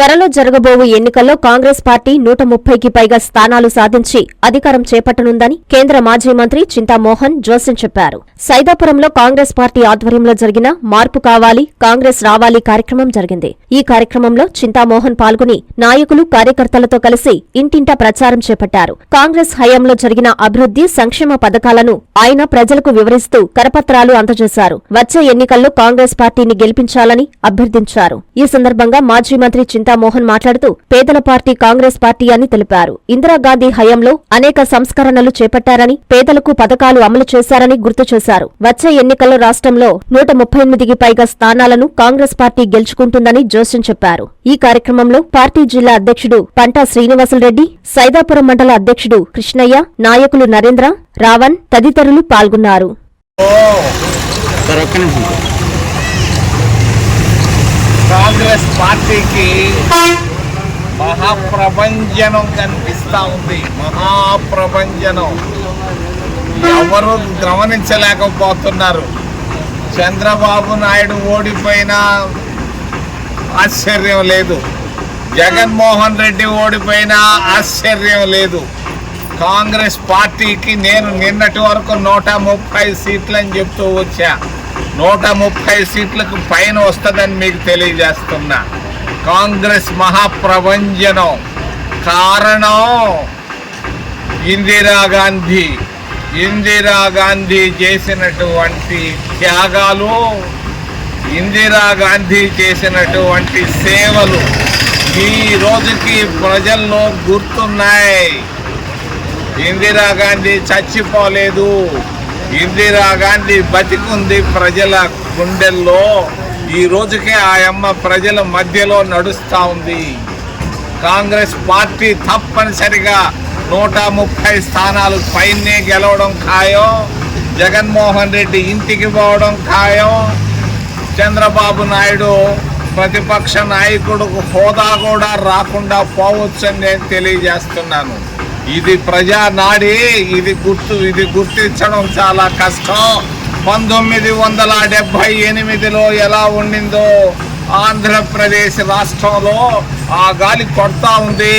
త్వరలో జరగబోవు ఎన్నికల్లో కాంగ్రెస్ పార్టీ నూట ముప్పైకి పైగా స్థానాలు సాధించి అధికారం చేపట్టనుందని కేంద్ర మాజీ మంత్రి చింతామోహన్ జోసెన్ చెప్పారు. సైదాపురంలో కాంగ్రెస్ పార్టీ ఆధ్వర్యంలో జరిగిన మార్పు కావాలి కాంగ్రెస్ రావాలి కార్యక్రమం జరిగింది. ఈ కార్యక్రమంలో చింతామోహన్ పాల్గొని నాయకులు కార్యకర్తలతో కలిసి ఇంటింటా ప్రచారం చేపట్టారు. కాంగ్రెస్ హయాంలో జరిగిన అభివృద్ధి సంక్షేమ పథకాలను ఆయన ప్రజలకు వివరిస్తూ కరపత్రాలు అందజేశారు. వచ్చే ఎన్నికల్లో కాంగ్రెస్ పార్టీని గెలిపించాలని అభ్యర్థించారు. ఈ సందర్భంగా మాజీ మంత్రి మోహన్ మాట్లాడుతూ పేదల పార్టీ కాంగ్రెస్ పార్టీ అని తెలిపారు. ఇందిరాగాంధీ హయాంలో అనేక సంస్కరణలు చేపట్టారని పేదలకు పథకాలు అమలు చేశారని గుర్తు చేశారు. వచ్చే ఎన్నికల్లో రాష్ట్రంలో నూట ముప్పై ఎనిమిదికి పైగా స్థానాలను కాంగ్రెస్ పార్టీ గెలుచుకుంటుందని జోస్యం చెప్పారు. ఈ కార్యక్రమంలో పార్టీ జిల్లా అధ్యక్షుడు పంటా శ్రీనివాసులరెడ్డి సైదాపురం మండల అధ్యక్షుడు కృష్ణయ్య నాయకులు నరేంద్ర రావణ్ తదితరులు పాల్గొన్నారు. కాంగ్రెస్ పార్టీకి మహాప్రపంచనం కనిపిస్తా ఉంది. మహాప్రపంచనం ఎవరు గమనించలేకపోతున్నారు. చంద్రబాబు నాయుడు ఓడిపోయినా ఆశ్చర్యం లేదు. జగన్మోహన్ రెడ్డి ఓడిపోయినా ఆశ్చర్యం లేదు. కాంగ్రెస్ పార్టీకి నేను నిన్నటి వరకు నూట ముప్పై సీట్లని చెప్తూ వచ్చా. నూట ముప్పై సీట్లకు పైన వస్తుందని మీకు తెలియజేస్తున్నా. కాంగ్రెస్ మహాప్రభంజనం కారణం ఇందిరాగాంధీ ఇందిరాగాంధీ చేసినటువంటి త్యాగాలు ఇందిరాగాంధీ చేసినటువంటి సేవలు ఈ రోజుకి ప్రజల్లో గుర్తున్నాయి. ఇందిరాగాంధీ చచ్చిపోలేదు. ఇందిరాగాంధీ బతికుంది ప్రజల గుండెల్లో. ఈ రోజుకే ఆ అమ్మ ప్రజల మధ్యలో నడుస్తూ ఉంది. కాంగ్రెస్ పార్టీ తప్పనిసరిగా నూట ముప్పై స్థానాలు పైనే గెలవడం ఖాయం. జగన్మోహన్ రెడ్డి ఇంటికి పోవడం ఖాయం. చంద్రబాబు నాయుడు ప్రతిపక్ష నాయకుడుకు హోదా కూడా రాకుండా పోవచ్చని నేను తెలియజేస్తున్నాను. ఇది ప్రజా నాడి ఇది గుర్తు ఇది గుర్తించడం చాలా కష్టం. పంతొమ్మిది వందల డెబ్బై ఎనిమిదిలో ఎలా ఉండిందో ఆంధ్రప్రదేశ్ రాష్ట్రంలో ఆ గాలి కొడతా ఉంది.